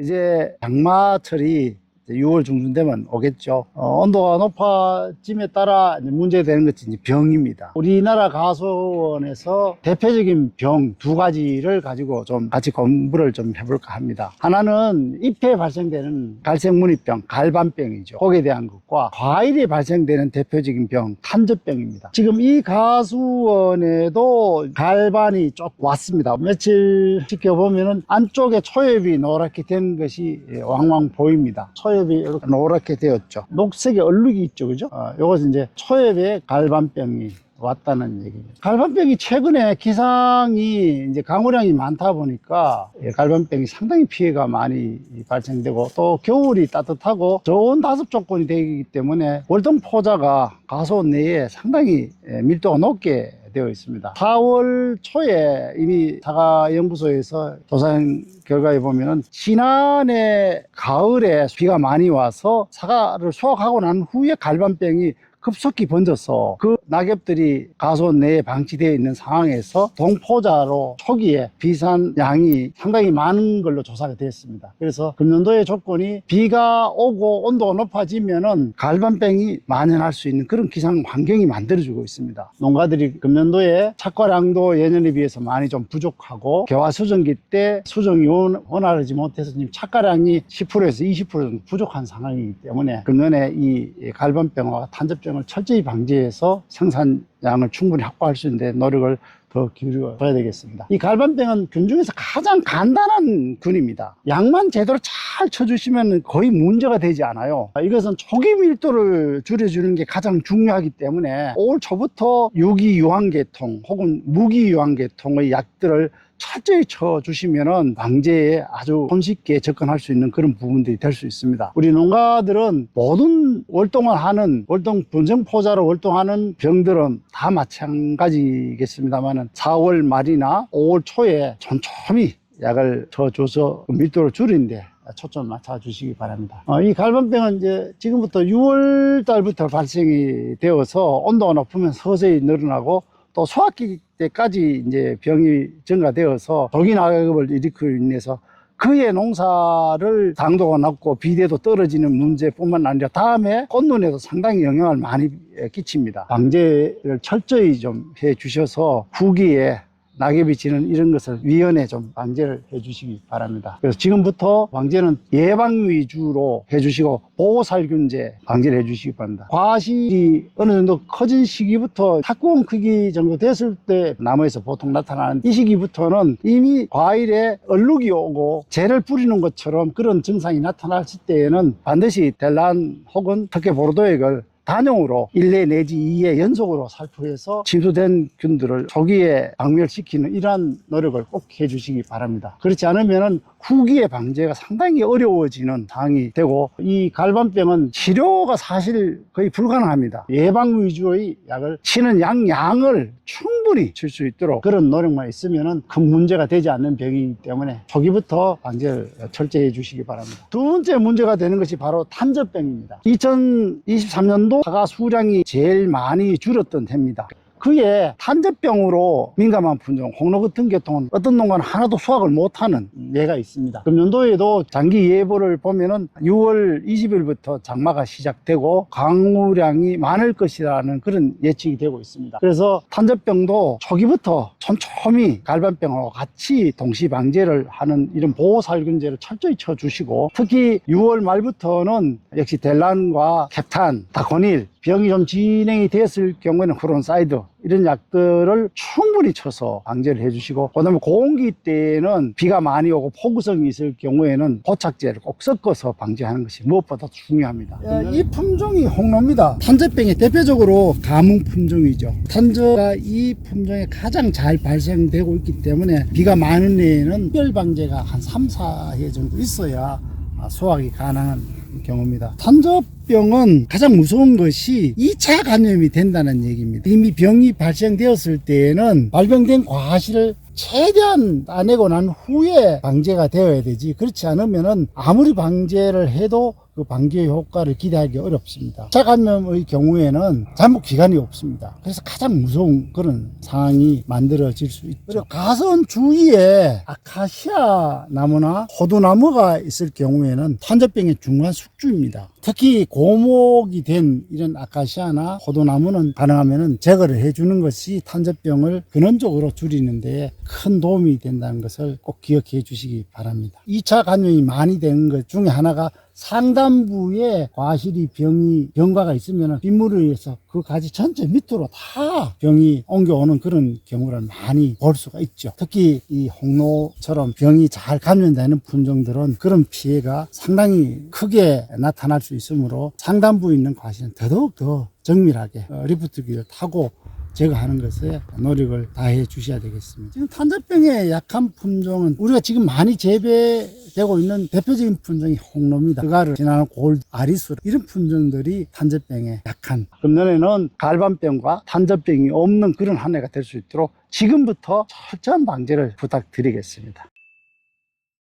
이제 장마철이 6월 중순 되면 오겠죠. 어, 온도가 높아짐에 따라 이제 문제되는 것이 병입니다. 우리나라 가소원에서 대표적인 병 두 가지를 가지고 좀 같이 공부를 좀 해볼까 합니다. 하나는 잎에 발생되는 갈색무늬병, 갈반병이죠. 거기에 대한 것과 과일에 발생되는 대표적인 병, 탄저병입니다. 지금 이 가수원에도 갈반이 쭉 왔습니다. 며칠 지켜보면은 안쪽에 초엽이 노랗게 된 것이 예, 왕왕 보입니다. 초엽 이 이렇게 노랗게 되었죠. 녹색의 얼룩이 있죠, 그죠? 어, 이것은 이제 초엽의 갈반병이 왔다는 얘기입니다. 갈반병이 최근에 기상이 이제 강우량이 많다 보니까 예, 갈반병이 상당히 피해가 많이 발생되고 또 겨울이 따뜻하고 좋은 다습 조건이 되기 때문에 월동 포자가 가소원 내에 상당히 예, 밀도가 높게 되어 있습니다. 4월 초에 이미 사과연구소에서 조사한 결과에 보면은 지난해 가을에 비가 많이 와서 사과를 수확하고 난 후에 갈반병이 급속히 번져서 그 낙엽들이 가소 내에 방치되어 있는 상황에서 동포자로 초기에 비산 양이 상당히 많은 걸로 조사가 됐습니다. 그래서 금년도의 조건이 비가 오고 온도가 높아지면은 갈반병이 만연할 수 있는 그런 기상 환경이 만들어지고 있습니다. 농가들이 금년도에 착과량도 예년에 비해서 많이 좀 부족하고 개화 수정기 때 수정이 원- 원활하지 못해서 지금 착과량이 10%에서 20% 정도 부족한 상황이기 때문에 금년에 이 갈반병과 탄저병 을 철저히 방지해서 생산량을 충분히 확보할 수 있는 데 노력을 더 기울여 봐야 되겠습니다. 이 갈반병은 균 중에서 가장 간단한 균입니다. 약만 제대로 잘 쳐주시면 거의 문제가 되지 않아요. 이것은 초기 밀도를 줄여주는 게 가장 중요하기 때문에 올 초부터 유기 유황계통 혹은 무기 유황계통의 약들을 철저히 쳐주시면은 방제에 아주 손쉽게 접근할 수 있는 그런 부분들이 될 수 있습니다. 우리 농가들은 모든 월동을 하는 월동 분정포자로 월동하는 병들은 다 마찬가지겠습니다만은 4월 말이나 5월 초에 촘촘히 약을 쳐줘서 그 밀도를 줄이는데 초점 맞춰 주시기 바랍니다. 어, 이 갈반병은 이제 지금부터 6월 달부터 발생이 되어서 온도가 높으면 서서히 늘어나고 또 소화기 때까지 이제 병이 증가되어서 독이 낙엽을 일으키고 인해서 그의 농사를 당도가 낮고 비대도 떨어지는 문제뿐만 아니라 다음에 꽃눈에도 상당히 영향을 많이 끼칩니다. 방제를 철저히 좀 해 주셔서 후기에 낙엽이 지는 이런 것을 위원회 좀 방제를 해 주시기 바랍니다. 그래서 지금부터 방제는 예방 위주로 해 주시고 보호살균제 방제를 해 주시기 바랍니다. 과실이 어느 정도 커진 시기부터 탁구공 크기 정도 됐을 때 나무에서 보통 나타나는 이 시기부터는 이미 과일에 얼룩이 오고 재를 뿌리는 것처럼 그런 증상이 나타났을 때에는 반드시 델란 혹은 특히 보르도액을 단용으로 1회 내지 2회 연속으로 살포해서 침수된 균들을 초기에 박멸시키는 이러한 노력을 꼭 해주시기 바랍니다. 그렇지 않으면 후기의 방제가 상당히 어려워지는 상황이 되고 이 갈반병은 치료가 사실 거의 불가능합니다. 예방 위주의 약을 치는 양 양을 충분히 칠 수 있도록 그런 노력만 있으면 큰 문제가 되지 않는 병이기 때문에 초기부터 방제를 철저히 해주시기 바랍니다. 두 번째 문제가 되는 것이 바로 탄저병입니다. 2023년도 사과 수량이 제일 많이 줄었던 해입니다. 그에 탄저병으로 민감한 품종, 홍로 같은 계통은 어떤 농가는 하나도 수확을 못하는 예가 있습니다. 금년도에도 장기 예보를 보면은 6월 20일부터 장마가 시작되고 강우량이 많을 것이라는 그런 예측이 되고 있습니다. 그래서 탄저병도 초기부터 촘촘히 갈반병하고 같이 동시 방제를 하는 이런 보호살균제를 철저히 쳐주시고 특히 6월 말부터는 역시 델란과 캡탄, 다코닐 병이 좀 진행이 됐을 경우에는 후론사이드 이런 약들을 충분히 쳐서 방제를 해주시고 그다음에 고온기 때는 비가 많이 오고 폭우성이 있을 경우에는 고착제를 꼭 섞어서 방제하는 것이 무엇보다 중요합니다. 이 품종이 홍로입니다. 탄저병의 대표적으로 가뭄 품종이죠. 탄저가 이 품종에 가장 잘 발생되고 있기 때문에 비가 많은 해에는 특별 방제가 한 3, 4회 정도 있어야 소화가 가능한 경우입니다. 탄저병은 가장 무서운 것이 2차 감염이 된다는 얘기입니다. 이미 병이 발생되었을 때에는 발병된 과실을 최대한 따내고 난 후에 방제가 되어야 되지 그렇지 않으면은 아무리 방제를 해도 그 방제 효과를 기대하기 어렵습니다. 차 감염의 경우에는 잠복 기간이 없습니다. 그래서 가장 무서운 그런 상황이 만들어질 수 있죠. 그리고 가선 주위에 아카시아 나무나 호두나무가 있을 경우에는 탄저병의 중요한 숙주입니다. 특히 고목이 된 이런 아카시아나 호두나무는 가능하면 제거를 해주는 것이 탄저병을 근원적으로 줄이는데 큰 도움이 된다는 것을 꼭 기억해 주시기 바랍니다. 2차 감염이 많이 되는 것 중에 하나가 상단부에 과실이 병이 병과가 있으면 빗물에 의해서 그 가지 전체 밑으로 다 병이 옮겨오는 그런 경우를 많이 볼 수가 있죠. 특히 이 홍로처럼 병이 잘 감염되는 품종들은 그런 피해가 상당히 크게 나타날 수 있으므로 상단부에 있는 과실은 더더욱 더 정밀하게 어, 리프트기를 타고 제거하는 것에 노력을 다해 주셔야 되겠습니다. 지금 탄저병에 약한 품종은 우리가 지금 많이 재배되고 있는 대표적인 품종이 홍로입니다. 그가를 지나는 골, 아리수 이런 품종들이 탄저병에 약한 금년에는 갈반병과 탄저병이 없는 그런 한 해가 될 수 있도록 지금부터 철저한 방제를 부탁드리겠습니다.